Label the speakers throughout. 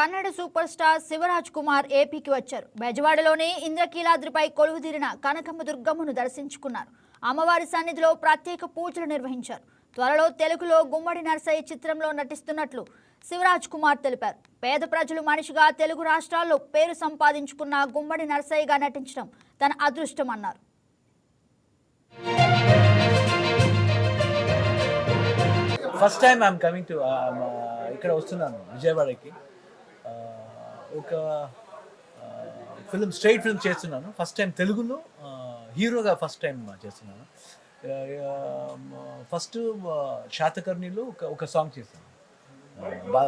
Speaker 1: Kannada super star Shivaraj Kumar ఏపీకి వచ్చారు. బెజవాడలోని ఇంద్రకీలాద్రిపై కొలువుదీరిన కనకమ్మ దుర్గమ్మను దర్శించుకున్నారు. అమ్మవారి సన్నిధిలో ప్రత్యేక పూజలు నిర్వహించారు. త్వరలో తెలుగులో గుమ్మడి నరసయ్య చిత్రంలో నటిస్తున్నట్లు శివరాజ్ కుమార్ తెలిపారు. పేద ప్రజలు మనిషిగా తెలుగు రాష్ట్రాల్లో పేరు సంపాదించుకున్న గుమ్మడి నరసయ్యగా నటించడం తన అదృష్టమన్నారు.
Speaker 2: First time I'm coming to ఇక్కడ వస్తున్నాను విజయవాడకి. ఒక ఫిల్మ్ స్ట్రైట్ ఫిల్మ్ చేస్తున్నాను. ఫస్ట్ టైం తెలుగులో హీరోగా ఫస్ట్ టైం చేస్తున్నాను. ఫస్ట్ శాతకర్ణిలో ఒక ఒక సాంగ్ చేశాను.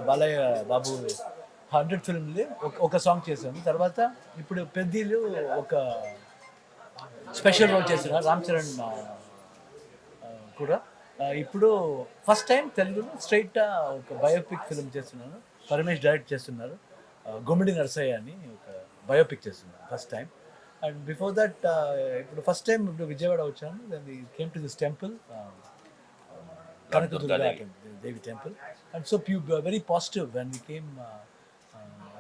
Speaker 2: బాలయ్య బాబు హండ్రెడ్ ఫిల్మ్లో ఒక ఒక సాంగ్ చేశాను. తర్వాత ఇప్పుడు పెద్దీలు ఒక స్పెషల్ రోల్ చేస్తున్నారు రామ్ చరణ్ కూడా. ఇప్పుడు ఫస్ట్ టైం తెలుగులో స్ట్రైట్ ఒక బయోపిక్ ఫిల్మ్ చేస్తున్నాను. పరమేష్ డైరెక్ట్ చేస్తున్నారు. గుమ్మిడి నరసయ్య అని ఒక బయోపిక్ చేస్తున్నాను first time and before that ఇప్పుడు ఫస్ట్ టైం ఇప్పుడు విజయవాడ వచ్చాను then came to this temple Kanakadurga Devi temple and so few very positive when we came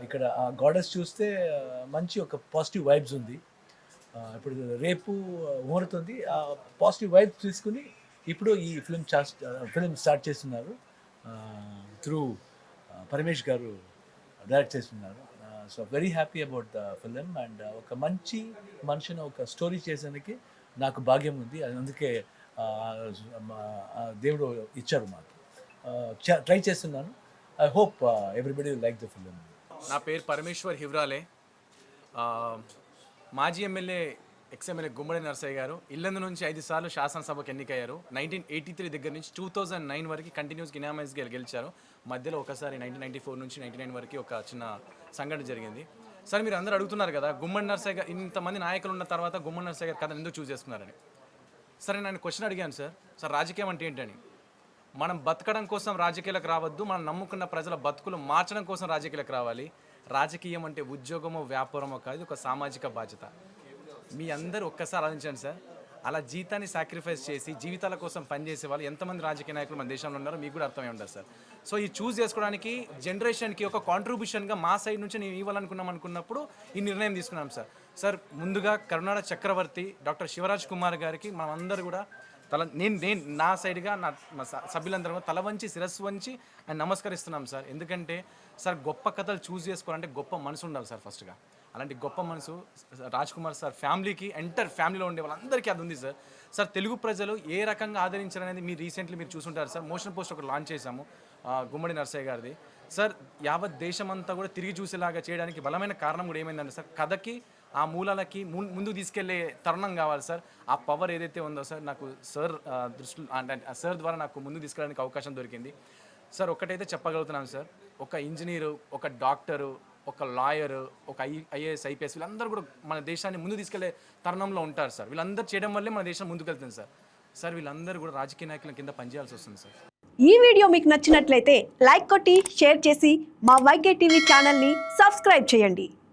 Speaker 2: ఇక్కడ ఆ గాడెస్ చూస్తే మంచి ఒక పాజిటివ్ వైబ్స్ ఉంది. ఇప్పుడు రేపు ముహూర్తుంది ఆ పాజిటివ్ వైబ్స్ తీసుకుని ఇప్పుడు ఈ ఫిల్మ్ ఫిల్మ్ స్టార్ట్ చేస్తున్నారు. త్రూ పరమేష్ గారు డైరెక్ట్ చేస్తున్నారు so very happy about the film and ఒక మంచి మనిషిని ఒక స్టోరీ చేసేందుకు నాకు భాగ్యం ఉంది. అందుకే మా- దేవుడు ఇచ్చారు మాకు. ట్రై చేస్తున్నాను. I hope everybody like the film
Speaker 3: నా పేరు పరమేశ్వర్ హివ్రాలే. మాజీ ఎమ్మెల్యే ఎక్స్ఎమ్మెల్యే గుమ్మడి నరసయ్య గారు ఇల్లందు నుంచి ఐదు సార్లు శాసనసభకు ఎన్నికయ్యారు. నైన్టీన్ ఎయిటీ త్రీ దగ్గర నుంచి టూ థౌజండ్ నైన్ వరకు కంటిన్యూస్గా ఇనామైజ్గా గెలిచారు. మధ్యలో ఒకసారి నైన్టీన్ నైన్టీ ఫోర్ నుంచి నైన్టీ నైన్ వరకు ఒక చిన్న సంఘటన జరిగింది. సార్ మీరు అందరూ అడుగుతున్నారు కదా గుమ్మడి నరసయ్య గారు ఇంతమంది నాయకులు ఉన్న తర్వాత గుమ్మడి నరసయ్య గారు కథను ఎందుకు చూస్ చేసుకున్నారని. సరే నేను క్వశ్చన్ అడిగాను సార్. సార్ రాజకీయం అంటే ఏంటని? మనం బతకడం కోసం రాజకీయాలకు రావద్దు మనం నమ్ముకున్న ప్రజల బతుకులు మార్చడం కోసం రాజకీయాలకు రావాలి. రాజకీయం అంటే ఉద్యోగమో వ్యాపారమో కాదు ఒక సామాజిక బాధ్యత. మీ అందరూ ఒక్కసారి ఆలోచించండి సార్. అలా జీతాన్ని సాక్రిఫైస్ చేసి జీవితాల కోసం పనిచేసే వాళ్ళు ఎంతమంది రాజకీయ నాయకులు మన దేశంలో ఉన్నారో మీకు కూడా అర్థమై ఉండదు సార్. సో ఈ చూస్ చేసుకోవడానికి జనరేషన్కి ఒక కాంట్రిబ్యూషన్గా మా సైడ్ నుంచి నేను ఇవ్వాలనుకున్నాం అనుకున్నప్పుడు ఈ నిర్ణయం తీసుకున్నాం సార్. సార్ ముందుగా కరుణాడ చక్రవర్తి డాక్టర్ శివరాజ్ కుమార్ గారికి మనమందరూ కూడా తల నేను నేను నా సైడ్గా నా స- సభ్యులందరం తల వంచి శిరస్సు వంచి ఆయన నమస్కరిస్తున్నాం సార్. ఎందుకంటే సార్ గొప్ప కథలు చూస్ చేసుకోవాలంటే గొప్ప మనసు ఉండాలి సార్ ఫస్ట్గా. అలాంటి గొప్ప మనసు రాజ్ కుమార్ సార్ ఫ్యామిలీకి ఎంటర్ ఫ్యామిలీలో ఉండే వాళ్ళందరికీ అది ఉంది సార్. సార్ తెలుగు ప్రజలు ఏ రకంగా ఆదరించారనేది మీరు రీసెంట్లీ మీరు చూసుంటారు సార్. మోషన్ పోస్ట్ ఒకటి లాంచ్ చేశాము గుమ్మడి నర్సయ్య గారిది. సార్ యావత్ దేశమంతా కూడా తిరిగి చూసేలాగా చేయడానికి బలమైన కారణం కూడా ఏమైందంటే సార్ కథకి ఆ మూలాలకి ముందు తీసుకెళ్ళే తరుణం కావాలి సార్. ఆ పవర్ ఏదైతే ఉందో సార్ నాకు సార్ దృష్టి అంటే సార్ ద్వారా నాకు ముందు తీసుకెళ్ళడానికి అవకాశం దొరికింది. సార్ ఒక్కటైతే చెప్పగలుగుతున్నాను సార్. ఒక ఇంజనీరు ఒక డాక్టరు ఒక లాయరు ఒక ఐ ఐఏఎస్ ఐపీఎస్ వీళ్ళందరూ కూడా మన దేశాన్ని ముందు తీసుకెళ్ళే తరుణంలో ఉంటారు సార్. వీళ్ళందరూ చేయడం వల్లే మన దేశం ముందుకు వెళ్తుంది సార్. సార్ వీళ్ళందరూ కూడా రాజకీయ నాయకుల కింద పనిచేయాల్సి వస్తుంది సార్.
Speaker 4: ఈ వీడియో మీకు నచ్చినట్లయితే లైక్ కొట్టి షేర్ చేసి మా వైకే టీవీ ఛానల్ని సబ్స్క్రైబ్ చేయండి.